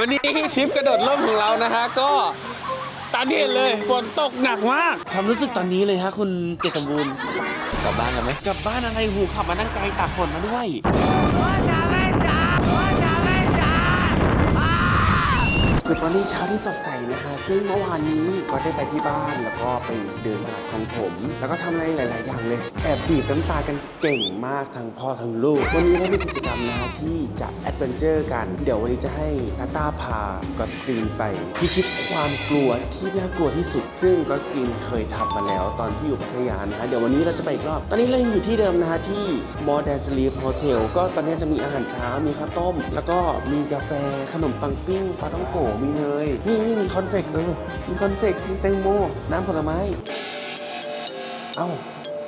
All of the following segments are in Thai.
วันนี้ทริปกระโดดร่มของเรานะฮะก็ตามที่เห็นเลยฝนตกหนักมากความรู้สึกตอนนี้เลยฮะคุณเจษสมบูรณ์กลับบ้านกันไหมกลับบ้านอะไรหูขับมานั่งไกลตากฝนมาด้วย คือตอนนี้เช้าที่สดใสนะคะซึ่งเมื่อวานนี้ก็ได้ไปที่บ้านแล้วก็ไปเดินตลาดของผม แล้วก็ทำอะไรหลาย ๆ อย่างเลย แอบบีบน้ำตากันเก่งมากทั้งพ่อทั้งลูก วันนี้เรามีกิจกรรมนะฮะที่จะแอดเวนเจอร์กัน เดี๋ยววันนี้จะให้ตาตาพาก็อตกรีนไป พิชิตความกลัวที่น่ากลัวที่สุด ซึ่งก็อตกรีนเคยทำมาแล้วตอนที่อยู่พัทยานะฮะเดี๋ยววันนี้เราจะไปอีกรอบ ตอนนี้เรายังอยู่ที่เดิมนะฮะที่ Modern Sleep Hotel ก็ตอนนี้จะมีอาหารเช้ามีข้าวต้ม แล้วก็มีกาแฟขนมปังปิ้งปลาต้องโกะมีเนย นี่นี่มีคอนเฟกต์เออมีคอนเฟกต์มีแตงโม น้ำผลไม้ เอ้า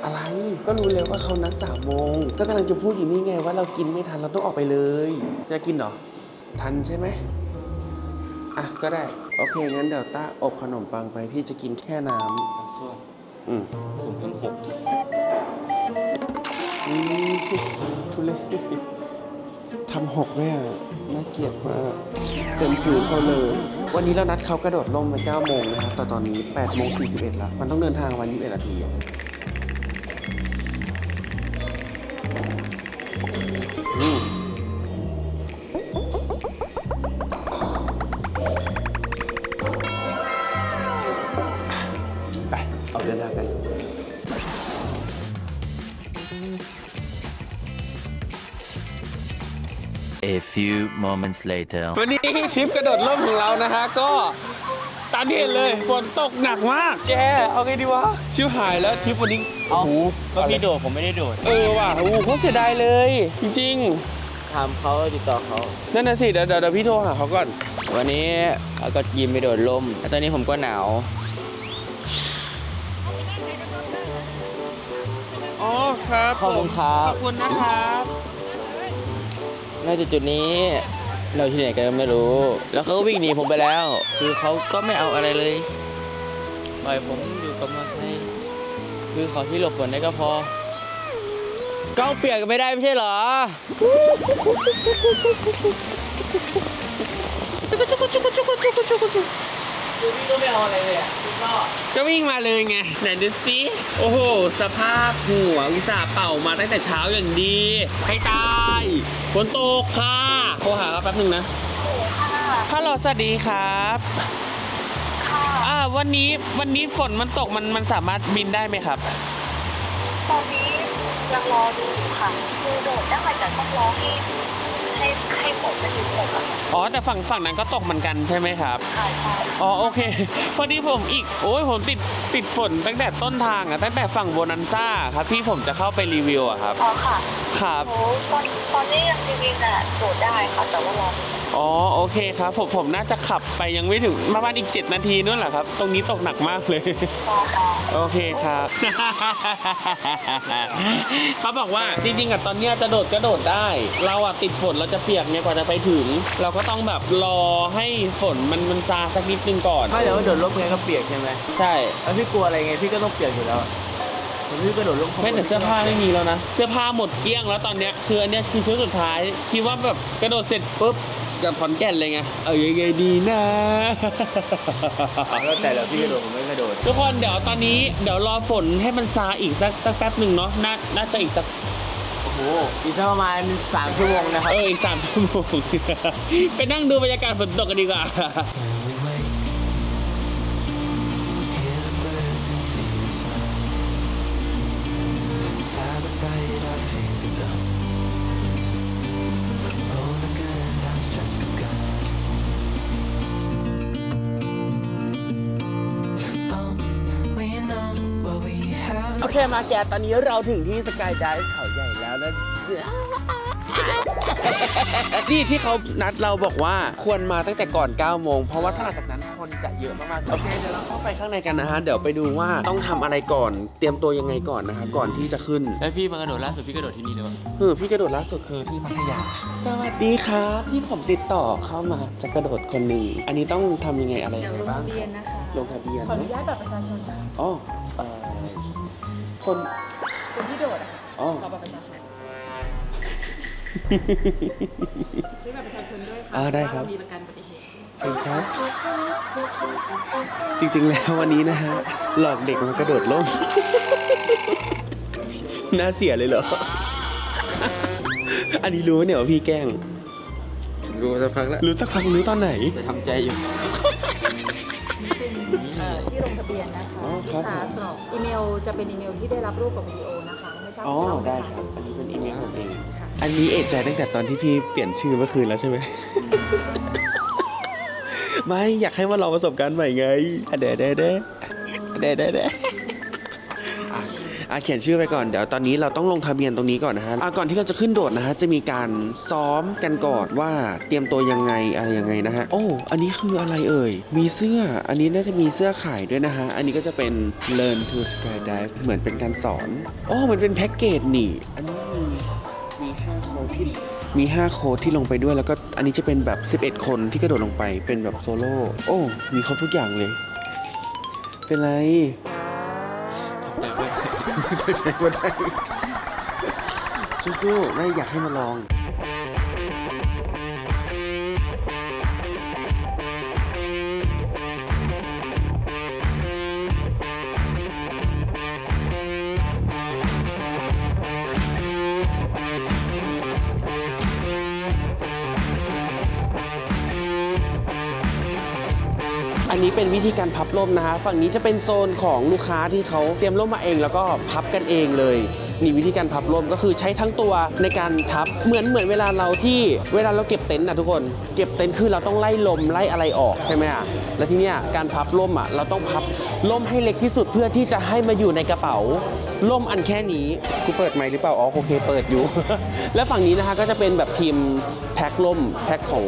อะไร ก็รู้แล้วว่าเขานัดสามโมง ก็กำลังจะพูดอยู่นี่ไงว่าเรากินไม่ทันเราต้องออกไปเลย จะกินเหรอ ทันใช่ไหมอะ ก็ได้ โอเค งั้นเดี๋ยวต้าอบขนมปังไปพี่จะกินแค่น้ำอืมผมเพิ่งหกอืมทุเรศทำหกเลยอะ น่าเกลียดมากเต็มผิวเขาเลย วันนี้เรานัดเขากระโดดร่มไป9โมงนะครับ แต่ตอนนี้8โมง41แล้ว มันต้องเดินทางวัน21นาทีอืม A few moments later. วันนี้ทริปกระโดดร่มของเรานะฮะก็ตามที่เห็นเลยฝนตกหนักมากแกเอาไงดีวะชิวหายแล้วทริปวันนี้โอ้โหก็พี่โดดผมไม่ได้โดดเออว่ะโอ้โหเขาเสียดายเลย จริงถามเขาติดต่อเขาๆนั่นน่ะสิเดี๋ยวเดี๋ยวเดี๋ยวพี่โทรหาเขาก่อน วันนี้เอาก็ยิมไปโดดล่มแล้วตอนนี้ผมก็หนาวอ๋อครับขอบคุณครับขอบคุณนะครับ น่าจะจุดนี้ เราที่ไหนกันไม่รู้ แล้วเขาก็วิ่งหนีผมไปแล้ว คือเขาก็ไม่เอาอะไรเลยปล่อยผมอยู่กับมอเตอร์ไซค์คือขอที่หลบฝนได้ก็พอ กล้องเปียกกันไม่ได้ไม่ใช่เหรอ คือพี่ก็ไม่เอาอะไรเลยอะพี่ก็ก็วิ่งมาเลยไงไหนดูสิโอ้โห สภาพหัววิสาห์เป่ามาตั้งแต่เช้าอย่างดี ให้ตายฝนตกค่ะโทรหาเขาแป๊บหนึงนะฮัลโหลสวัสดีครับอ่าวันนี้วันนี้ฝนมันตกมันมันสามารถบินได้ไหมครับ ตอนนี้ยังรอดูอยู่ค่ะคือโดดได้แต่ต้องรอให้ ให้ให้ฝนมันหยุดตกอะค่ะอ๋อแต่ฝั่งฝั่งนั้นก็ตกเหมือนกันใช่ไหมครับ ใช่ใช่อ๋อโอเค พอดีผมอีกโอ้ยผมติดติดฝนตั้งแต่ต้นทางอะตั้งแต่ฝั่งโบนันซ่าครับที่ผมจะเข้าไปรีวิวอะครับอ๋อค่ะครับ โอ้ตอนตอนนี้ยังจริงๆน่ะโดดได้ค่ะแต่ว่ารอดูอ๋อโอเคครับ ผมผมน่าจะขับไปยังไม่ถึงประมาณอีก 7 นาทีนู่นแหละครับ ตรงนี้ตกหนักมากเลย รอรอ โอเคครับ เขาบอกว่าจริงๆอะตอนเนี้ยจะโดดก็โดดได้ เราอะติดฝนเราจะเปียกเนี่ยกว่าจะไปถึง เราก็ต้องแบบรอให้ฝนมันมันซาสักนิดนึงก่อน ไม่แต่ว่าโดดร่มไงก็เปียกใช่ไหมใช่ แล้วพี่กลัวอะไรไงพี่ก็ต้องเปียกอยู่แล้วผมพี่ก็โดดร่มไม่แต่เสื้อผ้าไม่มีแล้วนะ เสื้อผ้าหมดเกลี้ยงแล้วตอนเนี้ยคืออันเนี้ยคือชุดสุดท้ายคิดว่าแบบกระโดดเสร็จปุ๊บ กับขอนแก่นเลยไง เออยังไงดีนะแล้วแต่แล้วพี่กระโดดผมไม่กระโดด ทุกคนเดี๋ยวตอนนี้เดี๋ยวรอฝนให้มันซาอีกสักสักแป๊บหนึ่งเนาะน่าน่าจะอีกสักโอ้โหอีกสักประมาณสามชั่วโมงนะครับ เอออีกสามชั่วโมง ไปนั่งดูบรรยากาศฝนตกกันดีกว่า we wait. Hear the birds and see the sun. Side by side, our things are done. เคมาแกตอนนี้เราถึงที่สกายไดฟ์เขาใหญ่แล้วนะนี่ที่เขานัดเราบอกว่าควรมาตั้งแต่ก่อน 9 โมง เพราะว่าถ้าหลังจากนั้นคนจะเยอะมากๆ โอเค เดี๋ยวเราเข้าไปข้างในกันนะฮะ เดี๋ยวไปดูว่าต้องทำอะไรก่อน เตรียมตัวยังไงก่อนนะคะก่อนที่จะขึ้นแล้วพี่มากระโดดล่าสุดพี่กระโดดที่นี่หรือเปล่าเออพี่กระโดดล่าสุดคือที่พัทยา สวัสดีครับที่ผมติดต่อเข้ามาจะกระโดดคนหนึ่ง อันนี้ต้องทำยังไงอะไรยังไงบ้างครับลงทะเบียนขออนุนะญาตบัตรประชาชนค่ะอ๋อเอ่อ คนคนที่โดดอะค่ะอ๋อ ขอบัตรประชาชนซื้อบัตรประชาชนด้วยค่ะอ่าได้ครับ เพาะว่าเามีประกันอุบัติเหตุเชิญครับ จริงๆ แล้ววันนี้นะฮะ หลอกเด็กมากระโดดล่ม น่าเสียเลยเหรอ อันนี้รู้เนี่ยว่าพี่แกล้ง รู้สักพักแล้วรู้สักพักรู้ตอนไหนจะทำใจอยู่ ลูกค้ากรอกอีเมลจะเป็นอีเมลที่ได้รับรูปกับวิดีโอนะคะไม่ทราบอ๋อว่าเราได้หมะครับ อันนี้เป็นอีเมลผมเองค่ะอันนี้เอะใจตั้งแต่ตอนที่พี่เปลี่ยนชื่อเมื่อคืนแล้วใช่ไหม ไม่อยากให้มาลองประสบการณ์ใหม่ไงอะเด้เด้เด้เด้เด้เด้ อะเขียนชื่อไปก่อนเดี๋ยวตอนนี้เราต้องลงทะเบียนตรงนี้ก่อนนะฮะอะก่อนที่เราจะขึ้นโดดนะฮะจะมีการซ้อมกันก่อนว่าเตรียมตัวยังไงอะไรยังไงนะฮะโอ้อันนี้คืออะไรเอ่ยมีเสื้ออันนี้น่าจะมีเสื้อขายด้วยนะฮะอันนี้ก็จะเป็น learn to skydive เหมือนเป็นการสอนโอ้มันเป็นแพ็กเกจนี่ อันนี้มีมี5โค้ดที่มี 5 โค้ดที่ลงไปด้วยแล้วก็อันนี้จะเป็นแบบ 11 คนที่กระโดดลงไปเป็นแบบโซโล่โอ้ มีครบทุกอย่างเลย เป็นไร ใจว่าได้สู้ๆไม่อยากให้มาลอง เป็นวิธีการพับร่มนะฮะฝั่งนี้จะเป็นโซนของลูกค้าที่เขาเตรียมร่มมาเอง แล้วก็พับกันเองเลยนี่วิธีการพับร่มก็คือใช้ทั้งตัวในการพับเหมือนเหมือนเวลาเราที่เวลาเราเก็บเต็นท์นะทุกคน เก็บเต็นท์คือเราต้องไล่ลมไล่อะไรออกใช่ไหมอะแล้วทีเนี้ยการพับร่มอะเราต้องพับร่มให้เล็กที่สุดเพื่อที่จะให้มาอยู่ในกระเป๋า ร่มอันแค่นี้กูเปิดไหมหรือเปล่า อ๋อโอเคเปิดอยู่ และฝั่งนี้นะคะก็จะเป็นแบบทีมแพ็คร่มแพ็คของ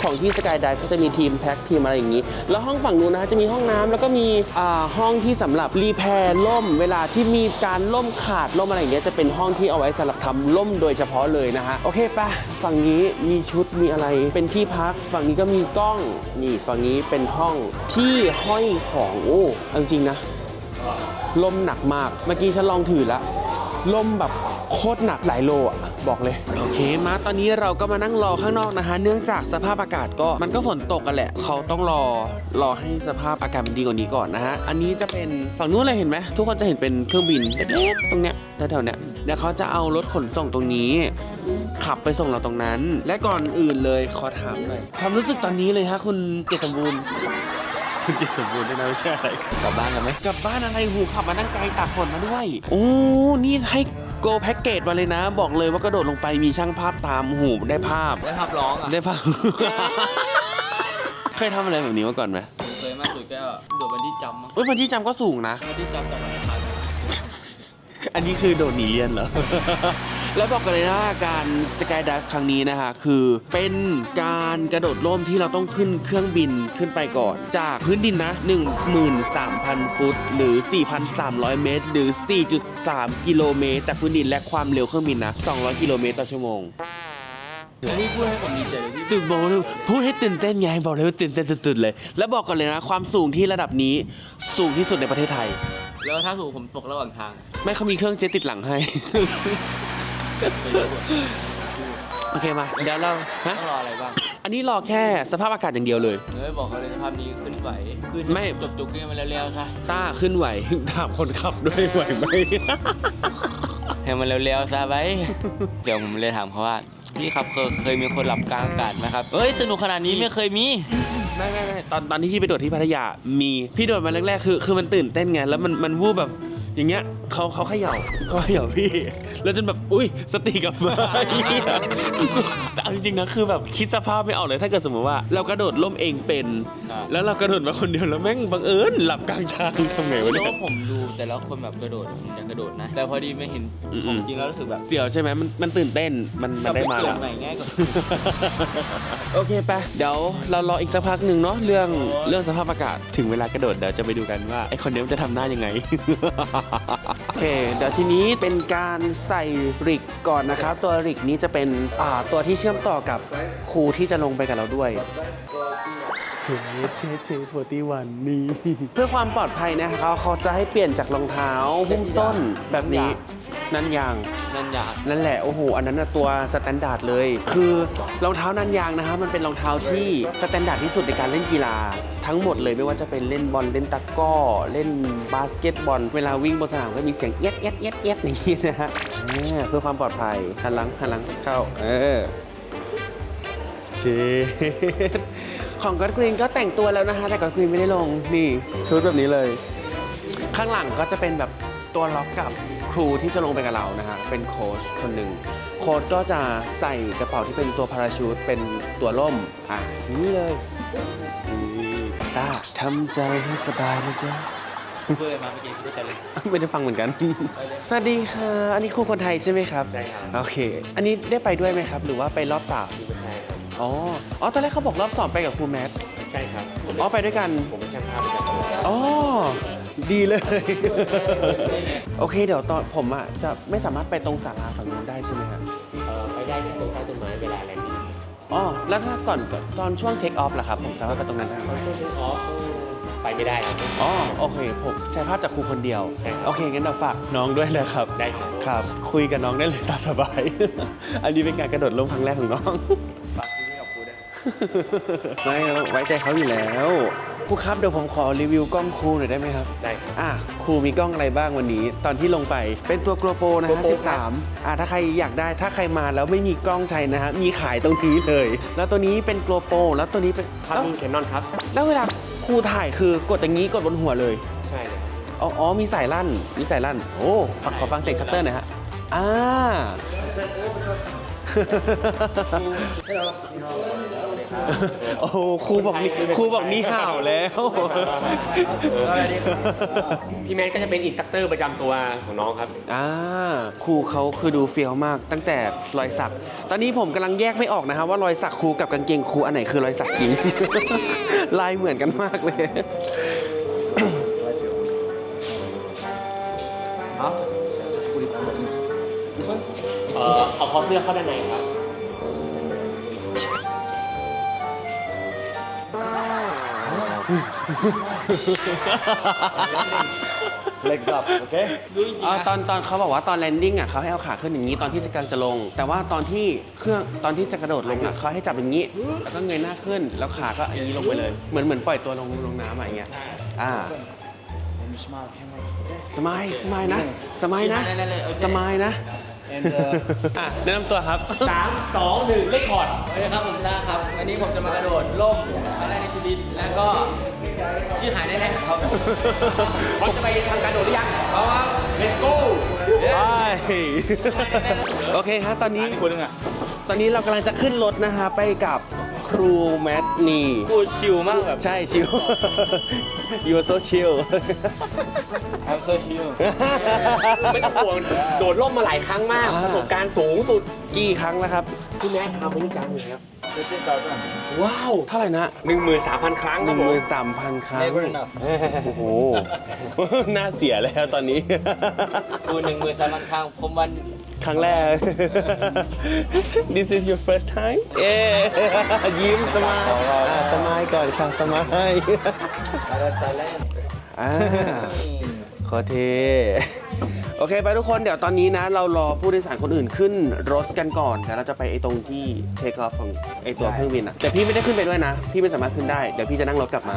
ของที่สกายไดก็จะมีทีมแพ็คทีมอะไรอย่างนี้ แล้วห้องฝั่งนู้นนะคะจะมีห้องน้ำแล้วก็มีอ่าห้องที่สำหรับรีแพร์ล่ม เวลาที่มีการล่มขาดล่มอะไรอย่างเงี้ยจะเป็นห้องที่เอาไว้สำหรับทำล่มโดยเฉพาะเลยนะฮะโอเคปะฝั่งนี้มีชุดมีอะไรเป็นที่พัก ฝั่งนี้ก็มีกล้องนี่ฝั่งนี้เป็นห้องที่ห้อยของโอ้จริงๆนะ ลมหนักมาก เมื่อกี้ฉันลองถือแล้วลมแบบโคตรหนักหลายโลอะบอกเลย โอเคมาตอนนี้เราก็มานั่งรอข้างนอกนะคะ เนื่องจากสภาพอากาศก็มันก็ฝนตกกันแหละ เขาต้องรอรอให้สภาพอากาศมันดีกว่านี้ก่อนนะฮะ อันนี้จะเป็นฝั่งนู้นเลยเห็นไหมทุกคนจะเห็นเป็นเครื่องบินเล็กๆตรงเนี้ยแถวๆเนี้ยเดี๋ยวเขาจะเอารถขนส่งตรงนี้ ขับไปส่งเราตรงนั้น และก่อนอื่นเลยขอถามหน่อยความรู้สึกตอนนี้เลยฮะคุณเกษสมบูรณ์ คุณเจตสมบูรณ์ด้วยนะไม่ใช่อะไรกลับบ้านกันไหมกลับบ้านอะไรหูขับมานั่งไกลตากฝนมาด้วยโอ้นี่ให้โกแพ็กเกจมาเลยนะ บอกเลยว่ากระโดดลงไปมีช่างภาพตามหูได้ภาพได้ภาพร้องอะได้ภาพ เคยทำอะไรแบบนี้มาก่อนไหมเคยมากสุดก็โดดบันที่จำมั้งเอ้ยมันที่จำก็สูงนะบันที่จำจากวันพันอันนี้คือโดดหนีเรียนเหรอ แล้วบอกกันเลยนะการสกายดัฟครั้งนี้นะคะคือเป็นการกระโดดร่มที่เราต้องขึ้นเครื่องบินขึ้นไปก่อน จากพื้นดินนะ 13,000 ฟุต หรือ 4,300 เมตร หรือ 4.3 กิโลเมตร จากพื้นดินและความเร็วเครื่องบินนะ 200 กิโลเมตรต่อชั่วโมงอันนี้พูดให้ผมดีใจเลยพี่ตื่นบอกเลยพูดให้ตื่นเต้นไงบอกเลยว่าตื่นเต้นสุดๆเลย แล้วบอกก่อนเลยนะความสูงที่ระดับนี้สูงที่สุดในประเทศไทย แล้วถ้าสูงผมตกระหว่างทาง ไม่เขามีเครื่องเจ็ตติดหลังให้ไปดูอะ โอเคมาเดี๋ยวเราฮะต้องรออะไรบ้างอันนี้รอแค่สภาพอากาศอย่างเดียวเลย เฮ้ยบอกเขาเลยสภาพนี้ขึ้นไหวขึ้นไม่ จบจุกๆกันมาเร็วๆค่ะต้าขึ้นไหว ถามคนขับด้วยไหวไหม ให้มันเร็วๆซะไป เดี๋ยวผมเลยถามเขาว่าพี่ครับเคยเคยมีคนหลับกลางอากาศไหมครับเอ้ยสนุกขนาดนี้ไม่เคยมี ไม่ไม่ไม่ตอนตอนที่พี่ไปโดดที่พัทยามีพี่โดดมาแรกๆคือคือมันตื่นเต้นไงแล้วมันมันวูบแบบอย่างเงี้ยเขาเขาเขย่าเขาเขย่าพี่ แล้วจนแบบอุ้ยสติกลับมาเหี้ยแต่เอาจริงๆนะคือแบบคิดสภาพไม่ออกเลยถ้าเกิดสมมติว่าเรากระโดดล่มเองเป็นอ่าแล้วเรากระโดดมาคนเดียวแล้วแม่งบังเอิญหลับกลางทางทำไงวะไม่รู้เนี่ยว่าผมดูแต่ละคนแบบกระโดดผมอยากกระโดดนะ แต่พอดีไม่เห็นอืม ของจริงแล้วรู้สึกแบบเสี่ยวใช่ไหมมันมันตื่นเต้นมันมันได้มาแล้แล้ววใหม่ง่ายกว่า โอเคไปเดี๋ยวเรารออีกสักพักหนึ่งเนาะเรื่องเรื่องสภาพอากาศถึงเวลากระโดดเดี๋ยวจะไปดูกันว่าไอคนนี้มันจะทำหน้ายังไง โอเคเดี๋ยวทีนี้เป็นการใส่ริกก่อนนะครับ ตัวริกนี้จะเป็นอ่าตัวที่เชื่อมต่อกับครูที่จะลงไปกับเราด้วย เชเชเชโฟตี้วันนี่ เพื่อความปลอดภัยนะครับเขาจะให้เปลี่ยนจากรองเท้าหุ้มส้นแบบนี้ นั่นยาง นั่นอยากนั่นแหละ โอ้โห อันนั้นนะตัวสแตนดาร์ดเลย คือรองเท้านันยางนะฮะมันเป็นรองเท้าที่สแตนดาร์ดที่สุดในการเล่นกีฬา ทั้งหมดเลยไม่ว่าจะเป็นเล่นบอลเล่นตะกร้อ เล่นบาสเกตบอล เวลาวิ่งบนสนามก็มีเสียงเอียดเอียดเอียดเอียดอย่างนี้นะฮะอ่าเพื่อความปลอดภัยหันหลังหันหลังเข้า เออเชดของก็อดกรีนก็แต่งตัวแล้วนะคะ แต่ก็อดกรีนไม่ได้ลงนี่ชุดแบบนี้เลย ข้างหลังก็จะเป็นแบบตัวล็อกกับค รูที่จะลงไปกับเรานะฮะเป็นโค้ชคนหนึ่งโค้ชก็จะใส่กระเป๋าที่เป็นตัวพาราชูตเป็นตัวล่มอะนี่เลยนี่ตาทำใจให้สบายนะจ๊ะเพื่อมาเมื่อกี้ด้วยกันเลยไม่ได้ฟังเหมือนกัน สวัสดีค่ะ อันนี้ครูคนไทยใช่ไหมครับใช่ครับโอเค อันนี้ได้ไปด้วยไหมครับ หรือว่าไปรอบสามที่เป็นไทยครับอ๋ออ๋อตอนแรกเขาบอกรอบสองไปกับครูแมทใช่ครับผมอ๋อไปด้วยกันผมเป็นช่างภาพประจำตัวอ๋อ ดีเลย โอเค เดี๋ยวตอนผมอะจะไม่สามารถไปตรงศาลาฝั่งนู้นได้ใช่ไหมครับเอ่อไปได้แค่ตรงใต้ต้นไม้เวลาอะไรนี้อ๋อแล้วถ้าก่อนตอนช่วงเทคออฟล่ะครับ ผมสามารถไปตรงนั้นได้ไหมอ๋อไปไม่ได้ครับ อ๋อโอเค ผมใช้ภาพจากครูคนเดียว ใช่ครับ โอเคงั้นเราฝากน้องด้วยเลยครับ ได้ครับ ครับ คุยกับน้องได้เลยตามสบาย อันนี้เป็นการกระโดดร่มครั้งแรกของน้องฝา กที่ให้กับครูด้วยไม่ไว้ใจเขาอยู่แล้วครูครับเดี๋ยวผมขอรีวิวกล้องครูหน่อยได้ไหมครับ ได้ครับ อะครูมีกล้องอะไรบ้างวันนี้ ตอนที่ลงไปเป็นตัว GoPro นะฮะ GoPro 13 อะถ้าใครอยากได้ถ้าใครมาแล้วไม่มีกล้องใช้นะฮะ มีขายตรงนี้เลย แล้วตัวนี้เป็น GoPro แล้วตัวนี้เป็นภาพนิ่งแคนนอนครับ แล้วเวลาครูถ่ายคือกดอย่างนี้กดบนหัวเลย ใช่เลยครับอ๋ออ๋อมีสายลั่น มีสายลั่น โอ้ขอขอฟังเสียงชัตเตอร์หน่อยฮะ อ่า โอ้โหครูบอกนี่ครูบอกนี่ห่าวแล้วพี่แมนก็จะเป็นอินสตัคเตอร์ประจำตัวของน้องครับ อ่าครูเขาคือดูเฟี้ยวมาก ตั้งแต่รอยสัก ตอนนี้ผมกำลังแยกไม่ออกนะครับว่ารอยสักครูกับกางเกงครูอันไหนคือรอยสักจริง ลายเหมือนกันมากเลย เอ่อเอาคอเสื้อเข้าด้านในครับ Legs up, okay? อ๋อตอนตอนเขาบอกว่าตอนแลนดิ้งอะเขาให้เอาขาขึ้นอย่างนี้ตอนที่จะกำลังจะลง แต่ว่าตอนที่เครื่องตอนที่จะกระโดดลงอะเขาให้จับอย่างนี้ แล้วก็เงยหน้าขึ้น แล้วขาก็อย่างนี้ลงไปเลย เหมือนเหมือนปล่อยตัวลงลงน้ำอะอย่างเงี้ยอ่า And you smile, camera. Okay. สมายสมายนะสมายนะได้เลยโอเคสมายนะ And uh, อะแนะนำตัวครับ สามสองหนึ่งเลขคอร์ดสวัสดีครับผมต้าครับ วันนี้ผมจะมากระโดดล่มครั้งแรกในชีวิตแล้วก็ชื่อหายแน่ๆครับผมจะไปทำการโดดหรือยังพร้อม let's go ไปโอเคฮะตอนนี้ตอนนี้เรากำลังจะขึ้นรถนะฮะไปกับ ครูแมทนี่พูดชิลมากแบบ ใช่ชิว you are so chill I'm so chill ไม่ต้องห่วงโดดล่มมาหลายครั้งมากอ่าประสบการณ์สูงสุดกี่ครั้งแล้วครับ พี่แม็กทำไปนี่จังเลยครับ 15,000. ว้าว เท่าไหร่นะหนึ่งหมื่นสามพันครั้งหครันึ่บงผหมมื่นสามพันครั้ง Never enough. โอ้โห น่าเสียแล้วตอนนี้ คูณหนึ่งหมื่นสามพันครั้งผมวัน ครั้งแรก This is your first time เอ๊ยิ้มสมายอะสมายก่อนค่ะสมายอ่าขอเท โอเค ไปทุกคนเดี๋ยวตอนนี้นะ เรารอผู้โดยสารคนอื่นขึ้นรถกันก่อนแต่เราจะไปไอ้ตรงที่เทคออฟของไอ้ตัวเครื่องบินอะแต่พี่ไม่ได้ขึ้นไปด้วยนะ พี่ไม่สามารถขึ้นได้เดี๋ยวพี่จะนั่งรถกลับมา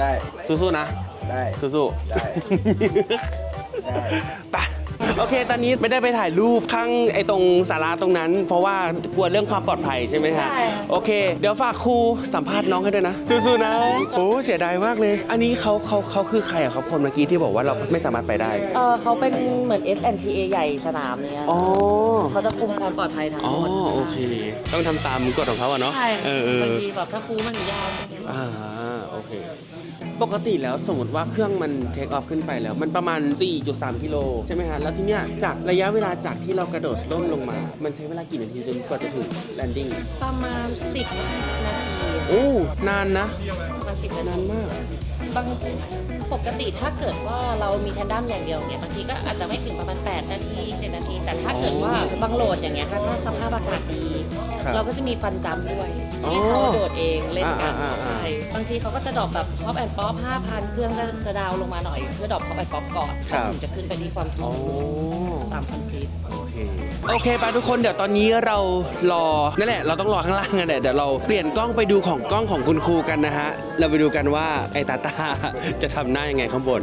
ได้สู้ๆนะ ได้สู้ได้ๆได้ไป โอเค ตอนนี้ไม่ได้ไปถ่ายรูปข้างไอ้ตรงศาลาตรงนั้น เพราะว่ากลัวเรื่องความปลอดภัยใช่ไหมฮะใช่ค่ะโอเค เดี๋ยวฝากครูสัมภาษณ์น้องให้ด้วยนะสู้ๆนะ โอ้เสียดายมากเลย อันนี้เขาเขาเขาคือใครอะครับคนเมื่อกี้ที่บอกว่าเราไม่สามารถไปได้ เออเขาเป็นเหมือน SNPA ใหญ่สนามเนี้ยอ๋อ เขาจะคุมความปลอดภัยทั้งอ๋อ หมดโอเค ต้องทำตามกฎของเขาอะเนาะใช่เออเออบางทีแบบถ้าครูไม่อนุญาตอ่าโอเค ปกติแล้วสมมติว่าเครื่องมันเทคออฟขึ้นไปแล้ว มันประมาณ 4.3 กิโลใช่ไหมฮะ แล้วทีเนี้ยจากระยะเวลาจากที่เรากระโดดล่มลงมา มันใช้เวลากี่นาทีจนกว่าจะถึงแลนดิ้งประมาณ 10 นาทีโอ้นานนะประมาณ10นาทีนานมาก บางปกติถ้าเกิดว่าเรามีแทนดัมอย่างเดียวเนี่ยบางทีก็อาจจะไม่ถึงประมาณ 8 นาที 7 นาที แต่ถ้าเกิดว่าบางโหลดอย่างเงี้ยค่ะถ้าสภาพอากาศดี ครับเราก็จะมีฟันจำด้วยอ๋อที่เขาโดดเองเล่นกันอ่าอ่าอ่า ใช่บางทีเขาก็จะดรอปแบบพ็อปแอนด์ป๊อป5,000เครื่องก็จะดาวน์ลงมาหน่อย เพื่อดรอปพ็อปแอนด์ป๊อปก่อนครับถึงจะขึ้นไปที่ความถี่โอ้3,000ฟีต โอเคโอเคไปทุกคนเดี๋ยวตอนนี้เรารอนั่นแหละเราต้องรอข้างล่างกันแหละเดี๋ยวเราเปลี่ยนกล้องไปดูของกล้องของคุณครูกันนะฮะเราไปดูกันว่าไอ้ตาตาจะทำหน้ายังไงข้างบน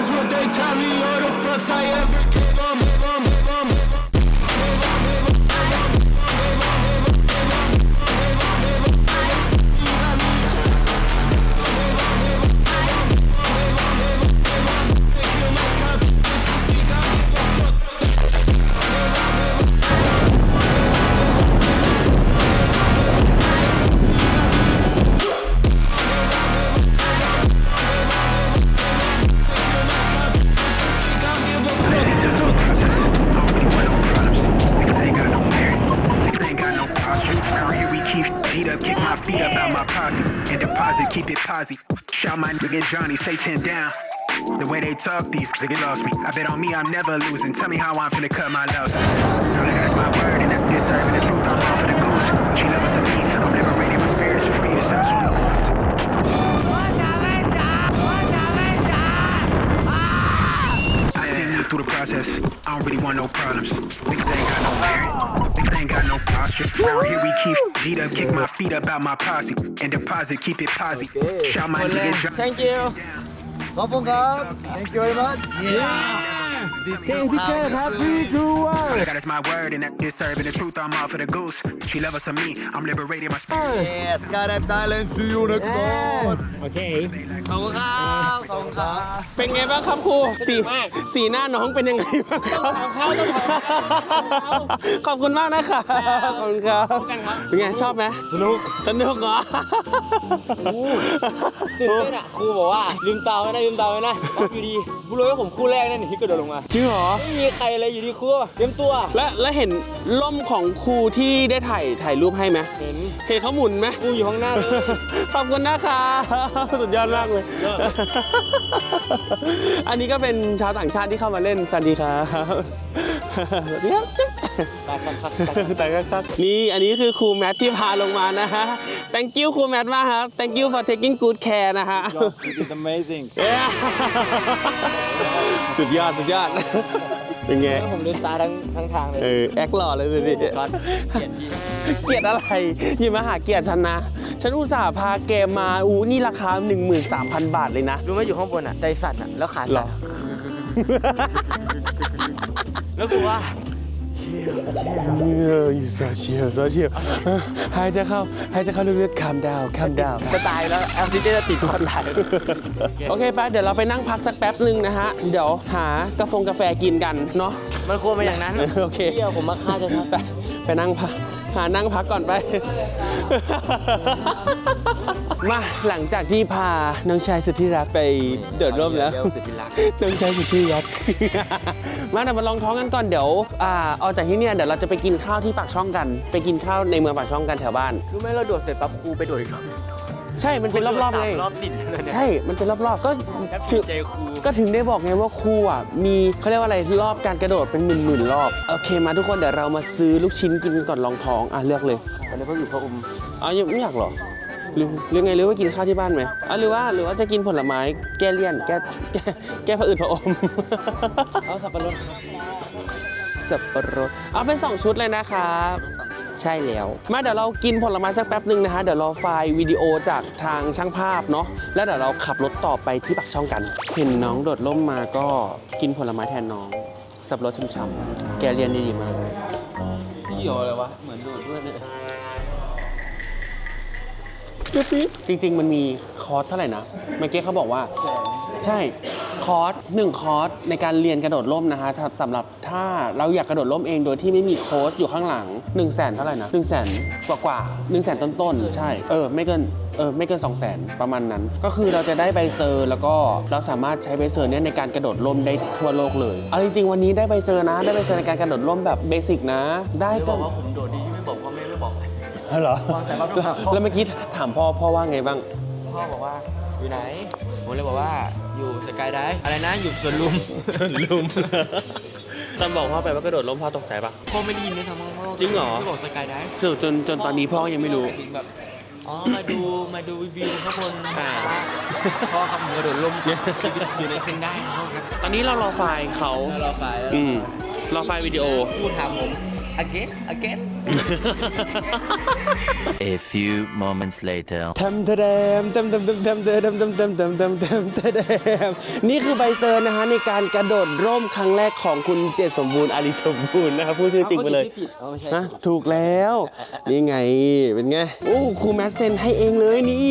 that's what they tell me, All the fucks I ever these niggas lost me. I bet on me, I'm never losing. Tell me how I'm finna cut my losses. Now nigga, that's my word, and that this serving the truth, I'm off for the goose. She love us to me, I'm liberated. my spirit is free. This sounds so nuanced. I seen you through the process. I don't really want no problems. Niggas ain't got no merit. Niggas ain't got no posture. Around here we keep beat up, kick my feet up out my posse. And deposit, keep it posy. Shout my nigga Johnny. thank you ขอบคุณครับ thank you very much Take picture happy to All I got is my word, and that this serving the truth, I'm off for the goose. She love us to me, I'm liberating my spirit. yes Skydive Thailand see you next month โอเค ขอบคุณครับขอบคุณครับ เป็นไงบ้างครับครูสีสีหน้าน้องเป็นยังไงบ้างครับขอบคุณมากนะคะขอบคุณครับเป็นไงชอบไหมสนุกสนุกเหรอตื่นเต้นอะครูบอกว่าลืมตาไว้นะลืมตาไว้นะอยู่ดีกูรู้ว่าผมคู่แรกนั่นที่กระโดดลงมาจริงเหรอไม่มีใครเลยอยู่ดีครูเตรียมตัว และและเห็นล่มของครูที่ได้ถ่ายถ่ายรูปให้ไหมเห็นเห็นเขาหมุนไหมกูอยู่ข้างหน้าเลยขอบคุณนะคะสุดยอดมากเลย อันนี้ก็เป็นชาวต่างชาติที่เข้ามาเล่นสวัสดีครับสวัสดีครับจุ๊บตาคักคักแต่ก็ครับนี่อันนี้คือครูแมทที่พาลงมานะฮะ thank you ครูแมทมากครับ thank you for taking good care นะฮะ you did amazing สุดยอดสุดยอดเป็นไงผมลืมตาทั้งทั้งทางเลยเออแอคหล่อเลยสิพี่ก๊อตเขียนพี่เกลียดอะไรอย่ามาหาเกลียดฉันนะ ฉันอุตส่าห์พาแกมาอู้นี่ราคา 13,000 บาทเลยนะ รู้ไหมอยู่ข้างบนอะใจสั่นอะแล้วขาหรสั่อนแล้วกูว่าเอออยู่โซเชียลโซเชียลหายใจเข้าหายใจเข้าลึกๆคามดาวคามดาว จะตายแล้วแอลซิเจนจะติดคอตายโอเคไปเดี๋ยวเราไปนั่งพักสักแป๊บหนึ่งนะฮะ เดี๋ยวหากาแฟกาแฟกินกันเนาะ มันควรเป็นอย่างนั้นโอเค เที่ยวผมมาฆ่าจะทัไปไปนั่งพัก หานั่งพักก่อนไป มาหลังจากที่พาน้องชายสุดที่รักไปเดินร่มแล้วเดี๋ยวสุดที่รักน้องชายสุดที่รัก มาเดี๋ยวมาลองท้องกันก่อนเดี๋ยวอ่าออกจากที่เนี่ยเดี๋ยวเราจะไปกินข้าวที่ปากช่องกัน ไปกินข้าวในเมืองปากช่องกันแถวบ้าน รู้ไหมเราโดดเสร็จปั๊บครูไปโดดอีกรอบใช่มันเป็นรอบๆไง รอบติดเลยเนี่ยใช่ มันเป็นรอบๆ ก็แทบถึติงดใจครู ก็ถึงได้บอกไงว่าครูอะมีเขาเรียกว่าอะไรรอบการกระโดดเป็นหมื่นๆรอบโอเคมาทุกคนเดี๋ยวเรามาซื้อลูกชิ้นกินก่อนลองท้องอะเลือกเลยวันนี้เขาอยู่พระอมอ๋อยังไม่อยากเหรอหรือหรือไงหรือว่ากินข้าวที่บ้านไหมอ๋อหรือว่าหรือว่าจะกินผลไม้แก้เลี่ยนแก้แก้แก้ผะอืดผะอมเอาสับปะรดสสับปะรดเอาเป็น2ชุดเลยนะครับ ใช่แล้ว มาเดี๋ยวเรากินผลไม้สักแป๊บหนึ่งนะคะ เดี๋ยวรอไฟล์วิดีโอจากทางช่างภาพเนาะแล้วเดี๋ยวเราขับรถต่อไปที่ปักช่องกัน เห็นน้องโดดร่มมาก็กินผลไม้แทนน้อง สับรสช่ำๆแกเรียนดีๆมากเลยเกี่ยวอะไรวะ เหมือนโดดด้วยเนี่ย จริง ๆ มันมีคอร์สเท่าไหร่นะ เมื่อกี้เขาบอกว่า ใช่ คอร์สหนึ่งคอร์สในการเรียนกระโดดร่มนะฮะถ้าสำหรับถ้าเราอยากกระโดดร่มเองโดยที่ไม่มีโค้ชอยู่ข้างหลัง1นึ่งแสนเท่าไหร่นะ1นึ่งแสนกว่ากว่า1นึ่งแสนต้นๆ ใช่ เออ ไม่เกิน เออ ไม่เกิน2องแสนประมาณนั้น ก็คือเราจะได้ใบเซอร์ แล้วก็เราสามารถใช้ใบเซอร์เนี้ยในการกระโดดร่มได้ทั่วโลกเลย เอาจริงๆวันนี้ได้ใบเซอร์นะ ได้ใบเซอร์ในการกระโดดร่มแบบเบสิกนะ ได้ไม่บจอกนว่าผมโดดดี เหรอวางสายรับโทรศัพท์แล้วเมื่อกี้ถามพ่อพ่อว่าไงบ้าง พ่อบอกว่าอยู่ไหน ผมเลยบอกว่าอยู่สกายไดฟ์อะไรนะอยู่สวนลุมสวนลุม ตอนบอกพ่อไปว่ากระโดดร่มพ่อตกใจปะ พ่อไม่ได้ยินด้วยซ้ำว่าพ่อจริงเหรอ ที่บอกสกายไดฟ์คือจนจนตอนนี้พ่อยังไม่รู้ถึงแบบอ๋อมาดูมาดูวิวข้างบนอ่า พ่อครับผมกระโดดร่มชีวิตอยู่ในเส้นได้นะพ่อครับตอนนี้เรารอไฟล์เขาแล้วรอไฟล์แล้วอืมรอไฟล์วิดีโอ พูดถามผม again again A few moments later. ทำทะเดมทำทำทำทำทำทำทำทำทำทำทำทะเดมนี่คือใบเซอร์นะฮะในการกระโดดร่มครั้งแรกของคุณเจตสมบูรณ์อารีสมบูรณ์นะครับพูดชื่อจริงไปเลยเอาไม่ใช่นะถูกแล้วนี่ไงเป็นไงโอ้ครูแมทเซนให้เองเลยนี่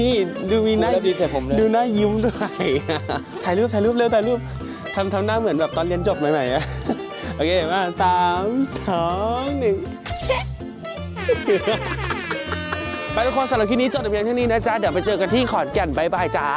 นี่ดูมีหน้าแล้วดีแต่ผมเลยดูหน้ายิ้มด้วยถ่ายรูปถ่ายรูปเร็วถ่ายรูปทำทำหน้าเหมือนแบบตอนเรียนจบใหม่ๆอะ โอเค มาสามสองหนึ่งแชะไปทุกคนสำหรับคลิปนี้จบแต่เพียงเท่านี้นะจ๊ะ เดี๋ยวไปเจอกันที่ขอนแก่นบายบายจ้า